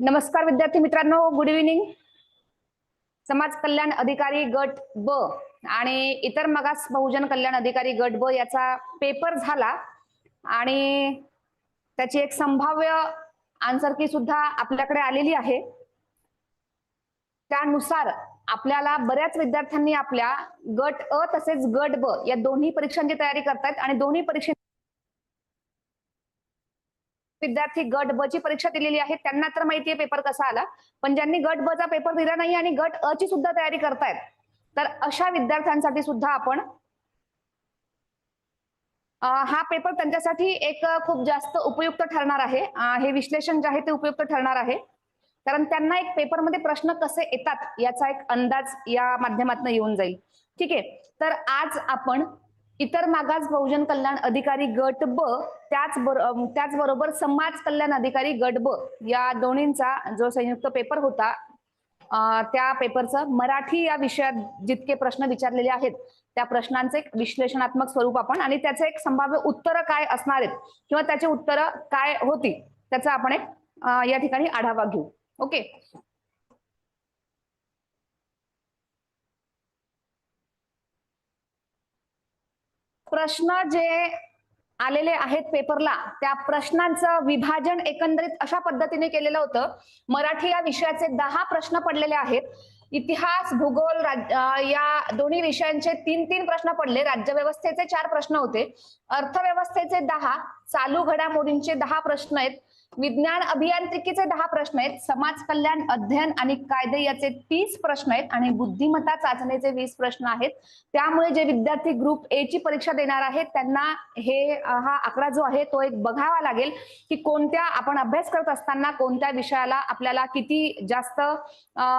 नमस्कार विद्यार्थी मित्रांनो गुड इव्हिनिंग समाज कल्याण अधिकारी गट ब आणि इतर मागास बहुजन कल्याण अधिकारी गट ब याचा पेपर झाला आणि त्याची एक संभाव्य आन्सर की सुद्धा आपल्याकडे आलेली आहे. त्यानुसार आपल्याला बऱ्याच विद्यार्थ्यांनी आपल्या गट अ तसेच गट ब या दोन्ही परीक्षांची तयारी करतायत आणि दोन्ही परीक्षे विद्यार्थी गट ब ची परीक्षा दिलेली आहे. त्यांना तर माहितीये पेपर कसा आला. पण ज्यांनी गट ब चा पेपर दिला नाही आणि गट अ ची सुद्धा तयारी करतायत तर अशा विद्यार्थ्यांसाठी सुद्धा आपण हा पेपर त्यांच्यासाठी एक खूप जास्त उपयुक्त ठरणार आहे. हे विश्लेषण जे आहे ते उपयुक्त ठरणार आहे. कारण त्यांना एक पेपरमध्ये प्रश्न कसे येतात याचा एक अंदाज या माध्यमातून येऊन जाईल. ठीक? आहे तर आज आपण इतर मागास बहुजन कल्याण अधिकारी गट ब त्याच त्याचबरोबर समाज कल्याण अधिकारी गट ब या दोन्हींचा जो संयुक्त पेपर होता त्या पेपरचं मराठी या विषयात जितके प्रश्न विचारलेले आहेत त्या प्रश्नांचे एक विश्लेषणात्मक स्वरूप आपण आणि त्याचे एक संभाव्य उत्तरं काय असणार आहेत किंवा त्याचे उत्तरं काय होती त्याचा आपण एक या ठिकाणी आढावा घेऊ. ओके? प्रश्न जे आलेले आहेत पेपरला त्या प्रश्नांचं विभाजन एकंदरीत अशा पद्धतीने केलेलं होतं. मराठी या विषयाचे दहा प्रश्न पडलेले आहेत. इतिहास भूगोल राज- या दोन्ही विषयांचे तीन तीन प्रश्न पडले. राज्यव्यवस्थेचे चार प्रश्न होते. अर्थव्यवस्थेचे दहा चालू घडामोडींचे दहा प्रश्न आहेत. विज्ञान अभियांत्रिकीचे दहा प्रश्न आहेत. समाज कल्याण अध्ययन आणि कायदे याचे तीस प्रश्न आहेत आणि बुद्धिमत्ता चाचणीचे वीस प्रश्न आहेत. त्यामुळे जे विद्यार्थी ग्रुप ए ची परीक्षा देणार आहेत त्यांना हे हा आकडा जो आहे तो एक बघावा लागेल की कोणत्या आपण अभ्यास करत असताना कोणत्या विषयाला आपल्याला किती जास्त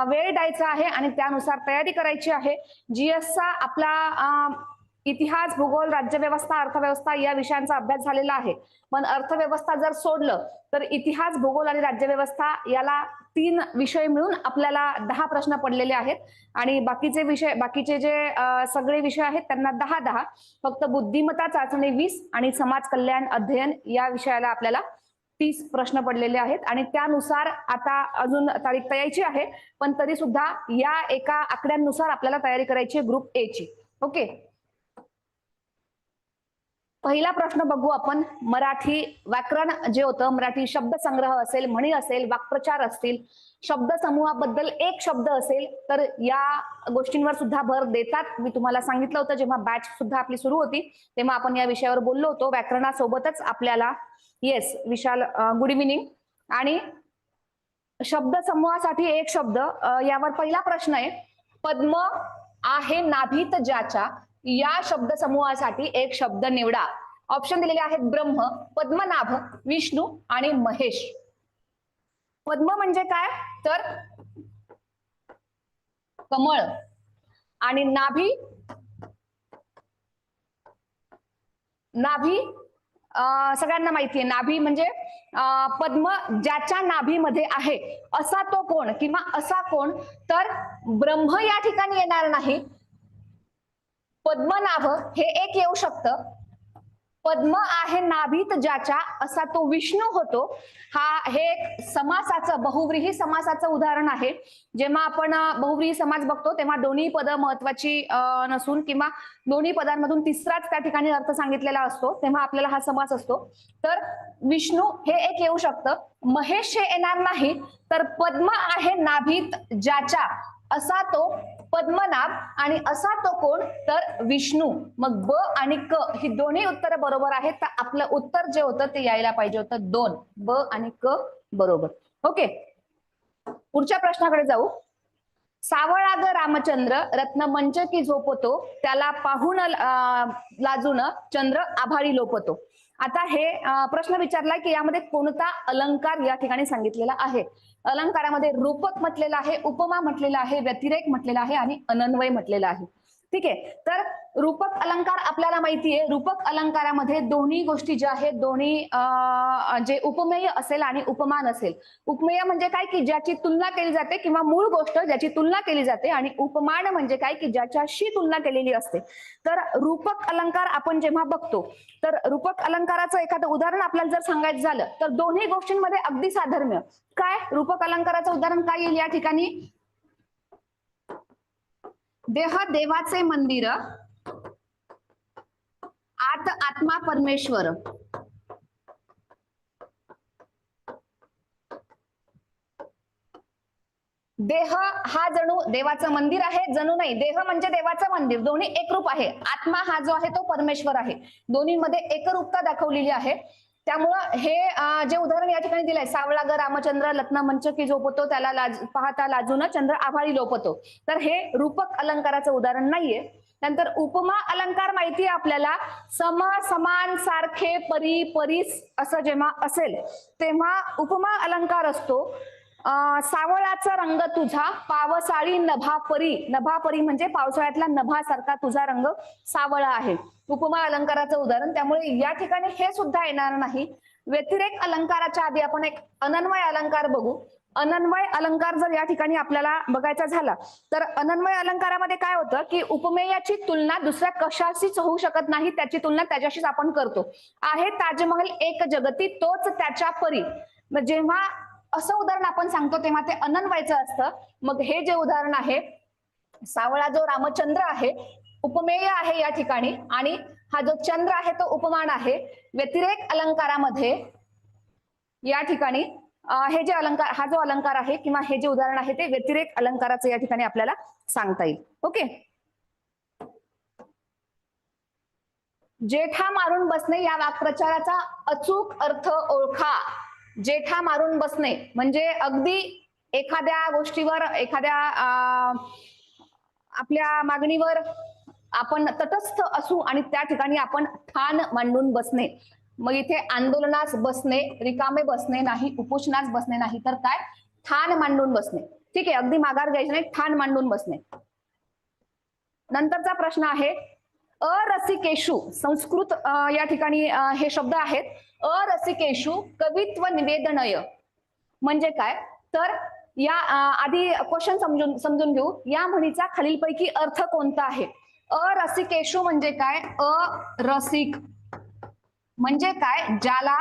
वेळ द्यायचा आहे आणि त्यानुसार तयारी करायची आहे. जीएसचा आपला इतिहास भूगोल राज्यव्यवस्था अर्थव्यवस्था या विषयांचा अभ्यास झालेला आहे. पण अर्थव्यवस्था जर सोडलं तर इतिहास भूगोल आणि राज्यव्यवस्था याला तीन विषय मिळून आपल्याला दहा प्रश्न पडलेले आहेत. आणि बाकीचे विषय बाकीचे जे सगळे विषय आहेत त्यांना दहा दहा. फक्त बुद्धिमत्ता चाचणी वीस आणि समाज कल्याण अध्ययन या विषयाला आपल्याला तीस प्रश्न पडलेले आहेत. आणि त्यानुसार आता अजून तारीख तयायची आहे पण तरी सुद्धा या एका आकड्यांनुसार आपल्याला तयारी करायची आहे ग्रुप ए ची. ओके? पहिला प्रश्न बघू आपण. मराठी व्याकरण जे होतं मराठी शब्दसंग्रह असेल म्हणी असेल वाक्प्रचार असतील शब्द समूहाबद्दल एक शब्द असेल तर या गोष्टींवर सुद्धा भर देतात. मी तुम्हाला सांगितलं होतं जेव्हा बॅच सुद्धा आपली सुरू होती तेव्हा आपण या विषयावर बोललो होतो. व्याकरणासोबतच आपल्याला येस विशाल गुड इव्हिनिंग आणि शब्द समूहासाठी एक शब्द यावर पहिला प्रश्न आहे. पद्म आहे नाभीत ज्याच्या या शब्द समूहासाठी एक शब्द निवडा. ऑप्शन दिलेले आहेत ब्रह्म पद्मनाभ विष्णू आणि महेश. पद्म म्हणजे काय? तर कमळ. आणि नाभी नाभी सगळ्यांना माहितीये. नाभी म्हणजे पद्म ज्याच्या नाभीमध्ये आहे. असा तो कोण किंवा असा कोण तर ब्रह्म या ठिकाणी येणार नाही. पद्मनाभ हे एक येऊ शकतं. पद्म आहे नाभीत ज्याच्या असा तो विष्णू होतो. हा हे एक समासाचं बहुव्रीही समासाचं उदाहरण आहे. जेव्हा आपण बहुव्रीही समास बघतो तेव्हा दोन्ही पद महत्वाची नसून किंवा दोन्ही पदांमधून तिसराच त्या ठिकाणी अर्थ सांगितलेला असतो तेव्हा आपल्याला हा समास असतो. तर विष्णू हे एक येऊ शकतं. महेश हे येणार नाही तर पद्म आहे नाभीत ज्याच्या असा तो पद्मनाभ आणि असा तो कोण? तर विष्णू. मग ब आणि क ही दोन्ही उत्तर बरोबर आहेत. तर आपलं उत्तर जे होतं ते यायला पाहिजे होतं. दोन. ब आणि क बरोबर. ओके. पुढच्या प्रश्नाकडे जाऊ. सावळा ग रामचंद्र रत्न मंच की झोपतो. त्याला पाहून लाजून चंद्र आभाळी लोपतो. आता हे प्रश्न विचारलाय की यामध्ये कोणता अलंकार या ठिकाणी सांगितलेला आहे? अलंकारामध्ये रूपक म्हटलेला आहे उपमा म्हटलेला आहे व्यतिरेक म्हटलेला आहे आणि अनन्वय म्हटलेला आहे. ठीक आहे? तर रूपक अलंकार आपल्याला माहितीये. रूपक अलंकारामध्ये दोन्ही गोष्टी ज्या आहेत दोन्ही जे उपमेय असेल आणि उपमान असेल. उपमेय म्हणजे काय? की ज्याची तुलना केली जाते किंवा मूळ गोष्ट ज्याची तुलना केली जाते आणि उपमान म्हणजे काय? की ज्याच्याशी तुलना केलेली असते. तर रूपक अलंकार आपण जेव्हा बघतो तर रूपक अलंकाराचं एखादं उदाहरण आपल्याला जर सांगायचं झालं तर दोन्ही गोष्टींमध्ये अगदी साधर्म्य. काय? रूपक अलंकाराचं उदाहरण काय येईल या ठिकाणी? देह देवाचे मंदिर आत आत्मा परमेश्वर. देह हा जणू देवाचं मंदिर आहे जणू नाही. देह म्हणजे देवाचं मंदिर. दोन्ही एकरूप आहे. आत्मा हा जो आहे तो परमेश्वर आहे. दोन्हीमध्ये एकरूपता दाखवलेली आहे. त्यामुळं हे जे उदाहरण या ठिकाणी दिलंय सावळा ग रामचंद्र लग्न मंच की झोपतो त्याला लाज पाहता लाजून चंद्र आभाळी लोपतो तर हे रूपक अलंकाराचं उदाहरण नाहीये. नंतर उपमा अलंकार माहिती आहे आपल्याला? सम समान सारखे परी परीस असं जेव्हा असेल तेव्हा उपमा अलंकार असतो. सावळाचा रंग तुझा पावसाळी नभापरी नभापरी म्हणजे पावसाळ्यातला नभासारखा तुझा रंग सावळा आहे. उपमा अलंकाराचं उदाहरण त्यामुळे या ठिकाणी हे सुद्धा येणार नाही. व्यतिरेक अलंकाराच्या आधी आपण एक अनन्वय अलंकार बघू. अनन्वय अलंकार जर या ठिकाणी आपल्याला बघायचा झाला तर अनन्वय अलंकारामध्ये काय होतं की उपमेयाची तुलना दुसऱ्या कशाशीच होऊ शकत नाही त्याची तुलना त्याच्याशीच आपण करतो. आहे ताजमहल एक जगती तोच त्याच्या परी. जेव्हा असं उदाहरण आपण सांगतो तेव्हा ते अनन्वयचं असतं. मग हे जे उदाहरण आहे सावळा जो रामचंद्र आहे उपमेय आहे या ठिकाणी आणि हा जो चंद्र आहे तो उपमान आहे. व्यतिरेक अलंकारामध्ये या ठिकाणी हे जे अलंकार हा जो अलंकार आहे किंवा हे जे उदाहरण आहे ते व्यतिरेक अलंकाराचं या ठिकाणी आपल्याला सांगता येईल. ओके? जेठा मारून बसणे या वाक्प्रचाराचा अचूक अर्थ ओळखा. जेठा मारून बसणे. म्हणजे अगदी एखाद्या गोष्टीवर एखाद्या अं, आपल्या मागणीवर आपण तटस्थ असू आणि त्या ठिकाणी आपण ठाण मांडून बसणे. मग इथे आंदोलनास बसणे रिकामे बसणे नाही उपोषणास बसणे नाही तर काय? ठाण मांडून बसणे. ठीक आहे अगदी माघार घ्यायचे नाही ठाण मांडून बसणे. नंतरचा प्रश्न आहे अरसिकेशू संस्कृत या ठिकाणी हे शब्द आहेत. अरसिकेशु कवित्व निवेदनय म्हणजे काय? तर या आधी क्वेश्चन समजून समजून घेऊ. या म्हणीचा खालीलपैकी अर्थ कोणता आहे? अरसिकेशु म्हणजे काय? अरसिक. म्हणजे काय? ज्याला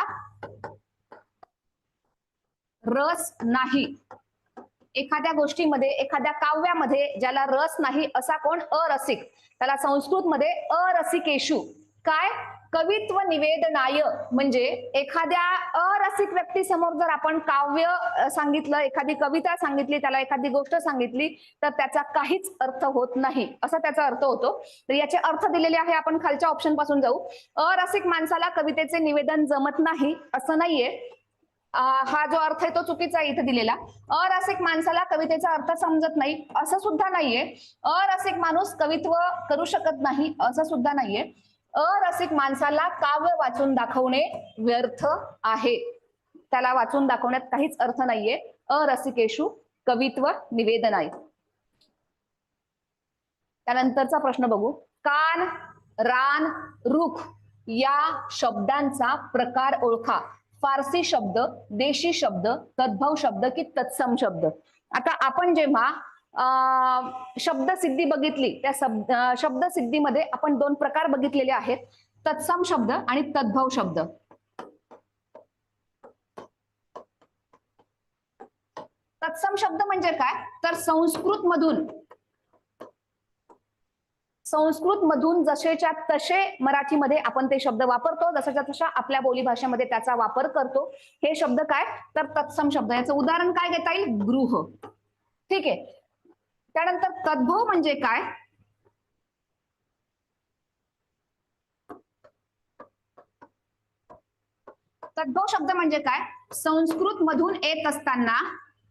रस नाही. एखाद्या गोष्टीमध्ये एखाद्या काव्यामध्ये ज्याला रस नाही असा कोण? अरसिक. त्याला संस्कृतमध्ये अरसिकेशु काय? कवित्व निवेदनाय म्हणजे एखाद्या अरसिक व्यक्तीसमोर जर आपण काव्य सांगितलं एखादी कविता सांगितली त्याला एखादी गोष्ट सांगितली तर त्याचा काहीच अर्थ होत नाही. असा त्याचा अर्थ होतो. तर याचे अर्थ दिलेले आहे आपण खालच्या ऑप्शनपासून जाऊ. अरसिक माणसाला कवितेचे निवेदन जमत नाही असं नाहीये. हा जो अर्थ आहे तो चुकीचा इथे दिलेला. अरसिक माणसाला कवितेचा अर्थ समजत नाही असं सुद्धा नाहीये. अरसिक माणूस कवित्व करू शकत नाही असं सुद्धा नाहीये. अरसिक माणसाला काव्य वाचून दाखवणे व्यर्थ आहे. त्याला वाचून दाखवण्यात काहीच अर्थ नाहीये. अरसिकेशु कवित्व निवेदन आहे. त्यानंतरचा प्रश्न बघू. कान रान रुख या शब्दांचा प्रकार ओळखा. फारसी शब्द देशी शब्द तद्भव शब्द की तत्सम शब्द. आता आपण जेव्हा शब्दसिद्धी बघितली. त्या शब्द शब्दसिद्धीमध्ये आपण दोन प्रकार बघितलेले आहेत. तत्सम शब्द आणि तद्भव शब्द. तत्सम शब्द म्हणजे काय? तर संस्कृत मधून संस्कृत मधून जसेच्या तसे मराठीमध्ये आपण ते शब्द वापरतो जशाच्या तशा आपल्या बोली भाषेमध्ये त्याचा वापर करतो. हे शब्द काय? तर तत्सम शब्द. याचं उदाहरण काय घेता येईल? गृह. ठीक आहे. त्यानंतर तद्भव म्हणजे काय? तद्भव शब्द म्हणजे काय? संस्कृत मधून येत असताना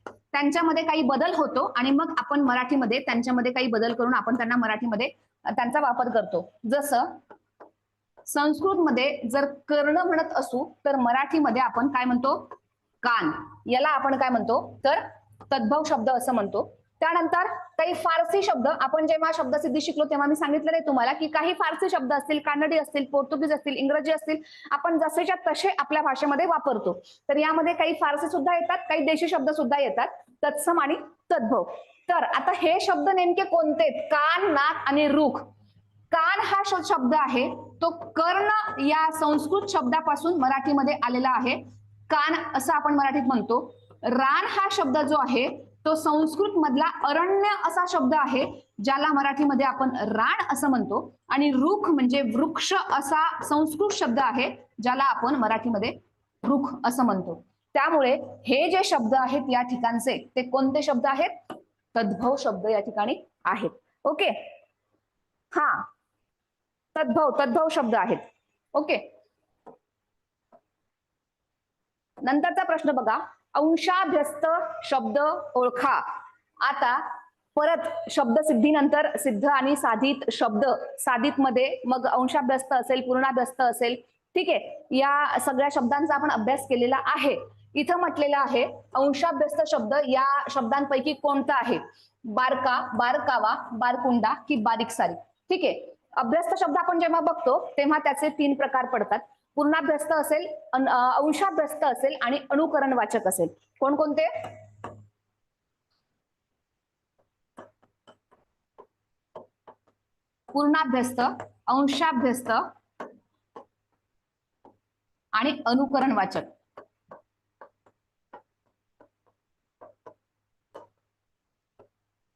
त्यांच्यामध्ये काही बदल होतो आणि मग आपण मराठीमध्ये त्यांच्यामध्ये काही बदल करून आपण त्यांना मराठीमध्ये त्यांचा वापर करतो. जसं संस्कृतमध्ये जर कर्ण म्हणत असू तर मराठीमध्ये आपण काय म्हणतो? कान. याला आपण काय म्हणतो? तर तद्भव शब्द असं म्हणतो. त्यानंतर काही फारसी शब्द आपण जेव्हा शब्दसिद्धी शिकलो तेव्हा मी सांगितलं नाही तुम्हाला की काही फारसी शब्द असतील कानडी असतील पोर्तुगीज असतील इंग्रजी असतील आपण जसेच्या तसे आपल्या भाषेमध्ये वापरतो. तर यामध्ये काही फारसी सुद्धा येतात काही देशी शब्द सुद्धा येतात तत्सम आणि तद्भव. तर आता हे शब्द नेमके कोणते कान नाक आणि रुख. कान हा श- शब्द आहे तो कर्ण या संस्कृत शब्दापासून मराठीमध्ये आलेला आहे. कान असं आपण मराठीत म्हणतो. रान हा शब्द जो आहे तो संस्कृत मधला अरण्य असा शब्द आहे ज्याला मराठीमध्ये आपण राण असं म्हणतो. आणि रुख म्हणजे वृक्ष असा संस्कृत शब्द आहे ज्याला आपण मराठीमध्ये रुख असं म्हणतो. त्यामुळे हे जे शब्द आहेत या ठिकाणचे ते कोणते शब्द आहेत? तद्भव शब्द या ठिकाणी आहेत. ओके? हा. तद्भव तद्भव शब्द आहेत. ओके? नंतरचा प्रश्न बघा. अंशाभ्यस्त शब्द ओळखा. आता परत शब्द सिद्धीनंतर सिद्ध आणि साधित शब्द साधित मध्ये मग अंशाभ्यस्त असेल पूर्णाभ्यस्त असेल ठीक आहे? या सगळ्या शब्दांचा आपण अभ्यास केलेला आहे. इथं म्हटलेलं आहे अंशाभ्यस्त शब्द या शब्दांपैकी कोणता आहे? बारका बारकावा बारकुंडा की बारीक सारी ठीक आहे? अभ्यस्त शब्द आपण जेव्हा बघतो तेव्हा त्याचे तीन प्रकार पडतात. पूर्णाभ्यस्त असेल अंशाभ्यस्त असेल आणि अनुकरण वाचक असेल. कोणकोणते पूर्णाभ्यस्त अंशाभ्यस्त आणि अनुकरण वाचक.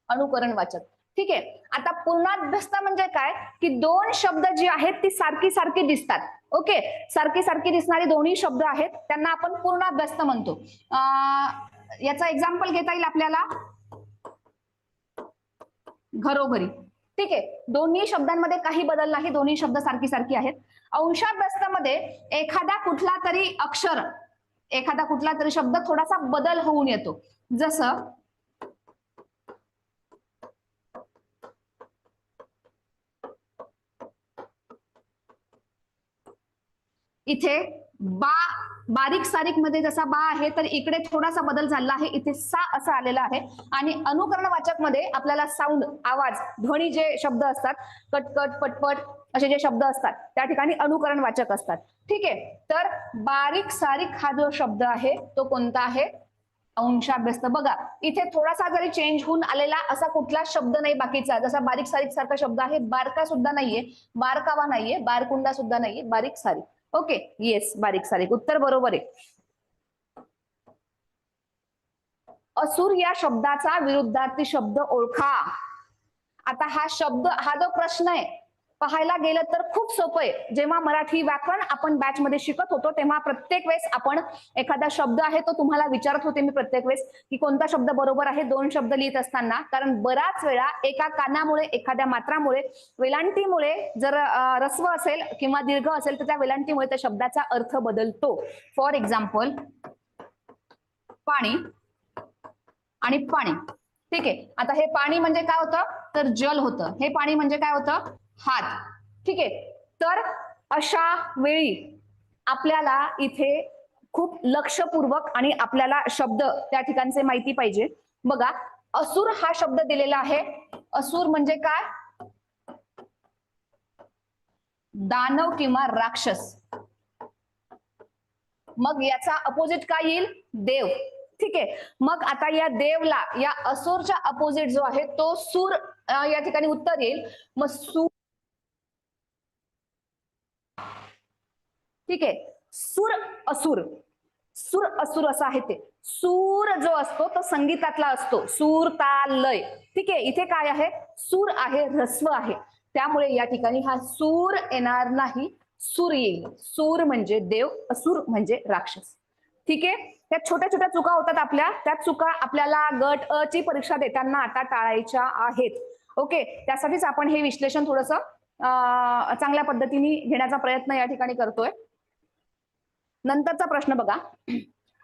अनुकरण वाचक. ठीक आहे? आता पूर्णाभ्यस्त म्हणजे काय? की दोन शब्द जी आहेत ती सारखी सारखी दिसतात. ओके? सारखी सारखी दिसणारी दोन्ही शब्द आहेत त्यांना आपण पूर्णाभ्यस्त म्हणतो. याचा एक्झाम्पल घेता येईल आपल्याला? घरोघरी. ठीक आहे? दोन्ही शब्दांमध्ये काही बदल नाही दोन्ही शब्द सारखी सारखी आहेत. अंशाभ्यस्तामध्ये एखादा कुठला तरी अक्षर एखादा कुठला तरी शब्द थोडासा बदल होऊन येतो. जसं इथे बा बारीक सारीकमध्ये जसा बा आहे तर इकडे थोडासा बदल झाला आहे. इथे सा असा आलेला आहे. आणि अनुकरण वाचकमध्ये आपल्याला साऊंड आवाज ध्वनी जे शब्द असतात कटकट पटपट असे जे शब्द असतात त्या ठिकाणी अनुकरण वाचक असतात. ठीक आहे? तर बारीक सारीक हा जो शब्द आहे तो कोणता आहे? अंशाभ्यस्त. बघा इथे थोडासा जरी चेंज होऊन आलेला असा कुठला शब्द नाही बाकीचा. जसा बारीक सारीक सारखा शब्द आहे बारका सुद्धा नाहीये बारकावा नाहीये बारकुंडा सुद्धा नाहीये बारीक सारीक. ओके येस बारीक सारीक. उत्तर बरोबर आहे. असुर या शब्दाचा विरुद्धार्थी शब्द ओळखा. आता हा शब्द हा जो प्रश्न आहे पाहायला गेलं तर खूप सोपं आहे. जेव्हा मराठी व्याकरण आपण बॅच मध्ये शिकत होतो तेव्हा प्रत्येक वेळेस आपण एखादा शब्द आहे तो तुम्हाला विचारत होते मी प्रत्येक वेळेस की कोणता शब्द बरोबर आहे दोन शब्द लिहित असताना. कारण बराच वेळा एका कानामुळे एखाद्या मात्रामुळे वेलांटीमुळे जर रस्व असेल किंवा दीर्घ असेल तर त्या वेलांटीमुळे त्या शब्दाचा अर्थ बदलतो. फॉर एक्झाम्पल पाणी आणि पाणी. ठीक आहे. आता हे पाणी म्हणजे काय होतं? तर जल होतं. हे पाणी म्हणजे काय होतं? हात. ठीक आहे? तर अशा वेळी आपल्याला इथे खूप लक्षपूर्वक आणि आपल्याला शब्द त्या ठिकाणचे माहिती पाहिजे. बघा असुर हा शब्द दिलेला आहे. असुर म्हणजे काय? दानव किंवा राक्षस. मग याचा अपोजिट काय येईल? देव. ठीक आहे? मग आता या देवला या असुरच्या अपोजिट जो आहे तो सूर या ठिकाणी उत्तर येईल. मग सूर ठीक आहे. सुर असुर. सुर असुर असं आहे ते. सूर जो असतो तो संगीतातला असतो. सूर ताल लय. ठीक आहे. इथे काय आहे? सूर आहे ह्रस्व आहे. त्यामुळे या ठिकाणी हा सूर येणार नाही. सूर येईल. सूर म्हणजे देव असुर म्हणजे राक्षस. ठीक आहे? त्या छोट्या छोट्या चुका होतात आपल्या. त्या चुका आपल्याला गट अ ची परीक्षा देताना आता टाळायच्या आहेत. ओके? त्यासाठीच आपण हे विश्लेषण थोडस चांगल्या पद्धतीने घेण्याचा प्रयत्न या ठिकाणी करतोय. नंतरचा प्रश्न बघा.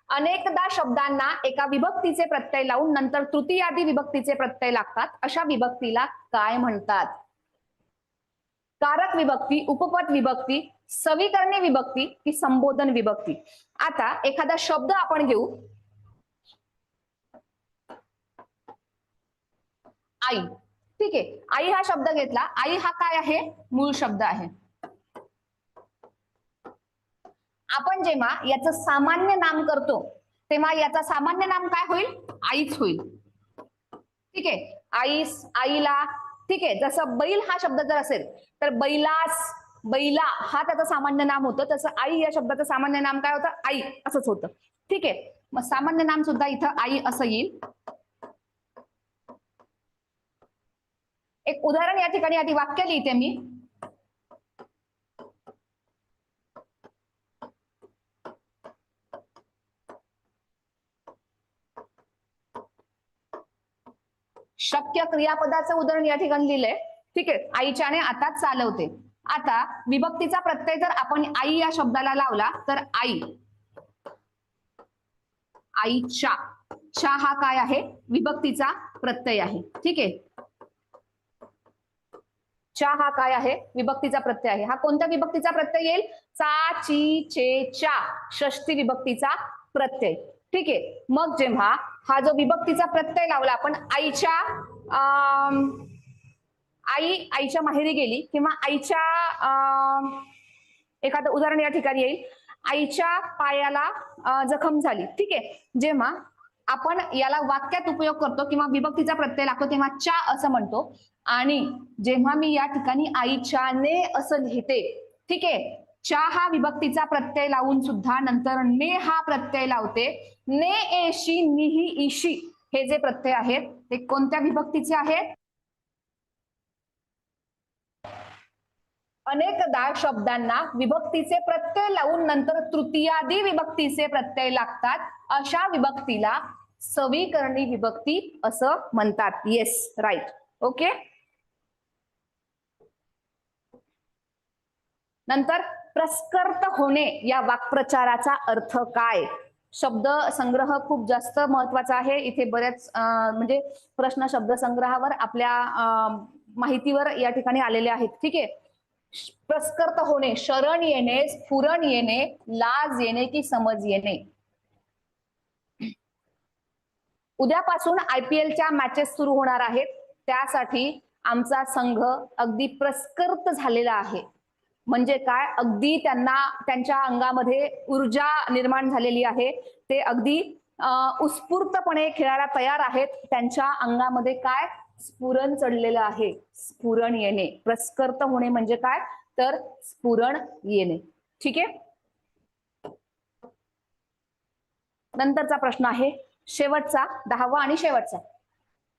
अनेकदा शब्दांना एका विभक्तीचे प्रत्यय लावून नंतर तृतीयादी विभक्तीचे प्रत्यय लागतात. अशा विभक्तीला काय म्हणतात? कारक विभक्ती उपपद विभक्ती सविकरणी विभक्ती की संबोधन विभक्ती. आता एखादा शब्द आपण घेऊ. आई. ठीक आहे. आई हा शब्द घेतला. आई हा काय आहे? मूळ शब्द आहे. आपण जेव्हा याचं सामान्य नाम करतो तेव्हा याचा सामान्य नाम काय होईल? आईच होईल. ठीक आहे? आईस आईला ठीक आहे? जसं बैल हा शब्द जर असेल तर बैलास बैला हा त्याचं सामान्य नाम होतं. तसं आई या शब्दाचं सामान्य नाम काय होतं? आई असंच होतं. ठीक आहे? मग सामान्य नाम सुद्धा इथं आई असं येईल. एक उदाहरण या ठिकाणी आधी वाक्य लिहिते मी. मुख्य क्रियापदाचं उदाहरण या ठिकाणी लिहिलंय. ठीक आहे आईच्याने आता चालवते. आता विभक्तीचा प्रत्यय जर आपण आई या शब्दाला लावला तर आई आईच्या चा हा काय आहे? विभक्तीचा प्रत्यय आहे. ठीक आहे. चा हा काय आहे? विभक्तीचा प्रत्यय आहे. हा कोणत्या विभक्तीचा प्रत्यय येईल? चा ची चे चा षष्टी विभक्तीचा प्रत्यय. ठीक आहे. मग जेव्हा हा जो विभक्तीचा प्रत्यय लावला आपण आईच्या आई आईच्या माहेरी गेली किंवा आईच्या एखादं उदाहरण या ठिकाणी येईल. आईच्या पायाला जखम झाली. ठीक आहे? जेव्हा आपण याला वाक्यात उपयोग करतो किंवा विभक्तीचा प्रत्यय लागतो तेव्हा च्या असं म्हणतो. आणि जेव्हा मी या ठिकाणी आईच्याने असं लिहिते ठीक आहे? च्या हा विभक्तीचा प्रत्यय लावून सुद्धा नंतर ने हा प्रत्यय लावते. ने एशी निही इशी हे जे प्रत्यय आहेत ते कोणत्या विभक्तीचे आहेत अनेकदा शब्दांना विभक्तीचे प्रत्यय लावून नंतर तृतीयादी विभक्तीचे प्रत्यय लागतात. अशा विभक्तीला सविकरणी विभक्ती असं म्हणतात. येस राईट ओके नंतर प्रस्कर्त होणे या वाक्प्रचाराचा अर्थ काय? शब्द संग्रह खूप जास्त महत्त्वाचा आहे. इथे बऱ्याच म्हणजे प्रश्न शब्द संग्रहावर आपल्या माहितीवर या ठिकाणी आलेले आहेत. ठीक आहे? प्रस्कर्त होणे शरण येणे स्फुरण येणे लाज येणे की समज येणे? उद्यापासून आयपीएलच्या मॅचेस सुरू होणार आहेत. त्यासाठी आमचा संघ अगदी प्रस्कर्त झालेला आहे. म्हणजे काय? अगदी त्यांना त्यांच्या अंगामध्ये ऊर्जा निर्माण झालेली आहे. ते अगदी उत्स्फूर्तपणे खेळायला तयार आहेत. त्यांच्या अंगामध्ये काय? स्फुरण चढलेलं आहे. स्फुरण येणे. प्रस्कर्त होणे म्हणजे काय? तर स्फुरण येणे. ठीक आहे? नंतरचा प्रश्न आहे. शेवटचा दहावा आणि शेवटचा.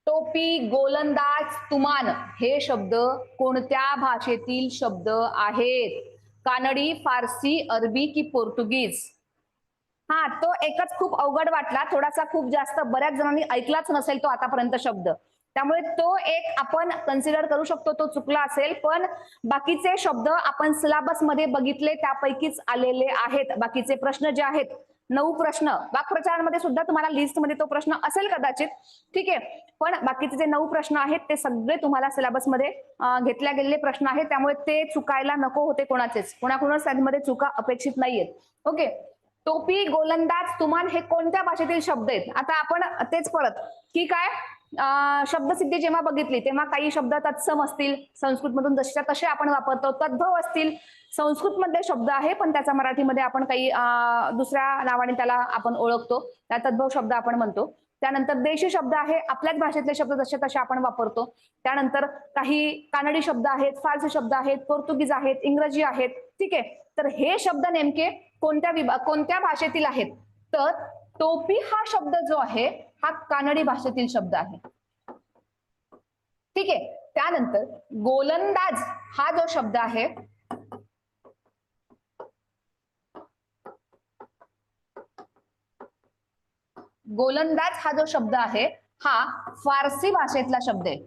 टोपी गोलंदाज तुमान हे शब्द कोणत्या भाषेतील शब्द आहेत? कानडी फारसी अरबी की पोर्तुगीज? हा तो एकच खूप अवघड वाटला. थोडासा खूप जास्त बऱ्याच जणांनी ऐकलाच नसेल तो आतापर्यंत शब्द. त्यामुळे तो एक आपण कन्सिडर करू शकतो तो चुकला असेल. पण बाकीचे शब्द आपण सिलाबसमध्ये बघितले त्यापैकीच आलेले आहेत. बाकीचे प्रश्न जे आहेत नऊ प्रश्न. वाक्प्रचारांमध्ये सुद्धा तुम्हाला लिस्टमध्ये तो प्रश्न असेल कदाचित. ठीक आहे? पण बाकीचे जे नऊ प्रश्न आहेत ते सगळे तुम्हाला सिलेबसमध्ये घेतल्या गेलेले प्रश्न आहेत. त्यामुळे ते चुकायला नको होते कोणाचेच. कोणाकोणाच त्यांमध्ये चुका अपेक्षित नाहीयेत. ओके? टोपी गोलंदाज तुमान हे कोणत्या भाषेतील शब्द आहेत? आता आपण तेच परत की काय? शब्दसिद्धी जेव्हा बघितली तेव्हा काही शब्द तत्सम असतील संस्कृत मधून तसे आपण वापरतो तद्भव असतील. संस्कृत मधले शब्द आहे पण त्याचा मराठीमध्ये आपण काही दुसऱ्या नावाने त्याला आपण ओळखतो. त्या तद्भव शब्द आपण म्हणतो. त्यानंतर देशी शब्द आहे आपल्याच भाषेतले शब्द जसे तसे आपण वापरतो. त्यानंतर काही कानडी शब्द आहेत फारसी शब्द आहेत पोर्तुगीज आहेत इंग्रजी आहेत ठीक आहे. तर हे शब्द नेमके कोणत्या विभा कोणत्या भाषेतील आहेत? तर टोपी हा शब्द जो आहे हा कानडी भाषेतील शब्द आहे. ठीक आहे. त्यानंतर गोलंदाज हा जो शब्द आहे गोलंदाज हा जो शब्द आहे हा फारसी भाषेतला शब्द आहे.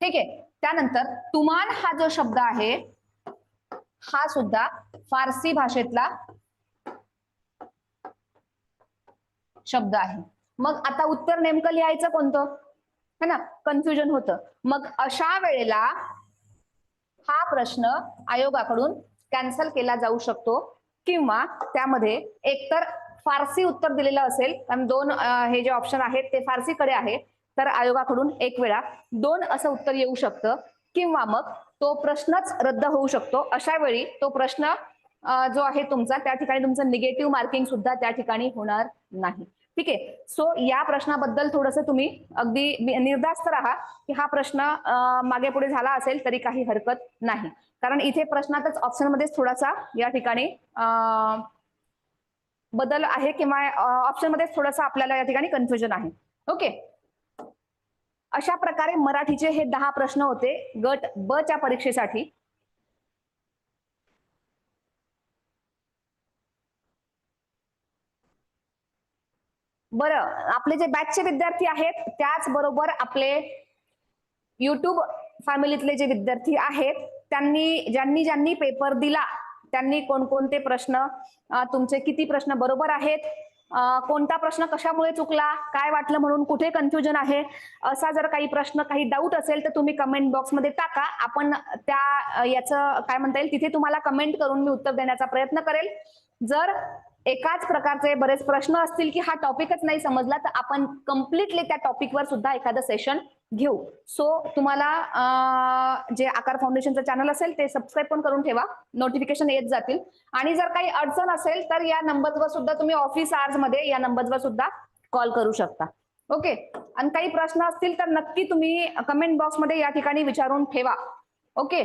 ठीक आहे. त्यानंतर तुमान हा जो शब्द आहे हा सुद्धा फारसी भाषेतला शब्द आहे. मग आता उत्तर नेमकं लिहायचं कोणतं? है ना? कन्फ्युजन होतं. मग अशा वेळेला हा प्रश्न आयोगाकडून कॅन्सल केला जाऊ शकतो किंवा त्यामध्ये एकतर फारसी उत्तर दिलेलं असेल कारण दोन हे जे ऑप्शन आहेत ते फारसीकडे आहे तर आयोगाकडून एक वेळा दोन असं उत्तर येऊ शकतं किंवा मग तो प्रश्नच रद्द होऊ शकतो. अशा वेळी तो प्रश्न जो आहे तुमचा त्या ठिकाणी तुमचं निगेटिव्ह मार्किंग सुद्धा त्या ठिकाणी होणार नाही. ठीक आहे. सो या प्रश्नाबद्दल थोडंसं तुम्ही अगदी निर्धास्त राहा की हा प्रश्न मागे पुढे झाला असेल तरी काही हरकत नाही. कारण इथे प्रश्नातच ऑप्शन मध्येच थोडासा या ठिकाणी बदल आहे किंवा ऑप्शनमध्ये थोडासा आपल्याला या ठिकाणी कन्फ्युजन आहे. ओके अशा प्रकारे मराठीचे हे दहा प्रश्न होते गट ब च्या परीक्षेसाठी. बरं आपले जे बॅचचे विद्यार्थी आहेत त्याचबरोबर आपले युट्यूब फॅमिलीतले जे विद्यार्थी आहेत त्यांनी ज्यांनी ज्यांनी पेपर दिला त्यांनी कोणकोणते प्रश्न तुमचे किती प्रश्न बरोबर आहेत कोणता प्रश्न कशामुळे चुकला काय वाटलं म्हणून कुठे कन्फ्युजन आहे असा जर काही प्रश्न काही डाऊट असेल तर तुम्ही कमेंट बॉक्समध्ये टाका. आपण त्या याचं काय म्हणता येईल तिथे तुम्हाला कमेंट करून मी उत्तर देण्याचा प्रयत्न करेल. जर एकाच प्रकारचे बरेच प्रश्न असतील की हा टॉपिकच नाही समजला तर आपण कम्प्लिटली त्या टॉपिकवर सुद्धा एखादं सेशन घेऊ. सो तुम्हाला जे आकार फाउंडेशनचं चॅनल असेल ते सबस्क्राईब पण करून ठेवा. नोटिफिकेशन येत जातील. आणि जर काही अडचण असेल तर या नंबरवर सुद्धा तुम्ही ऑफिस आवर्समध्ये या नंबरवर सुद्धा कॉल करू शकता. ओके आणि काही प्रश्न असतील तर नक्की तुम्ही कमेंट बॉक्समध्ये या ठिकाणी विचारून ठेवा. ओके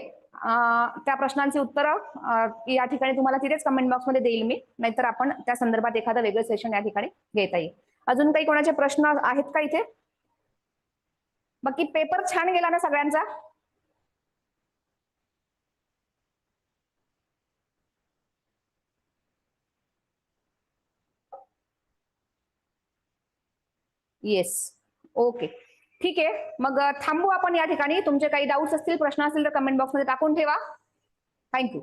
त्या प्रश्नांची उत्तरं या ठिकाणी तुम्हाला तिथेच कमेंट बॉक्समध्ये देईल मी. नाहीतर आपण त्या संदर्भात एखादं वेगळं सेशन या ठिकाणी घेता येईल. अजून काही कोणाचे प्रश्न आहेत का इथे? बाकी पेपर छान गेला ना सगळ्यांचा? येस ओके ठीक आहे. मग थांबू आपण या ठिकाणी. तुमचे काही डाऊट्स असतील प्रश्न असतील तर कमेंट बॉक्समध्ये टाकून ठेवा. थँक्यू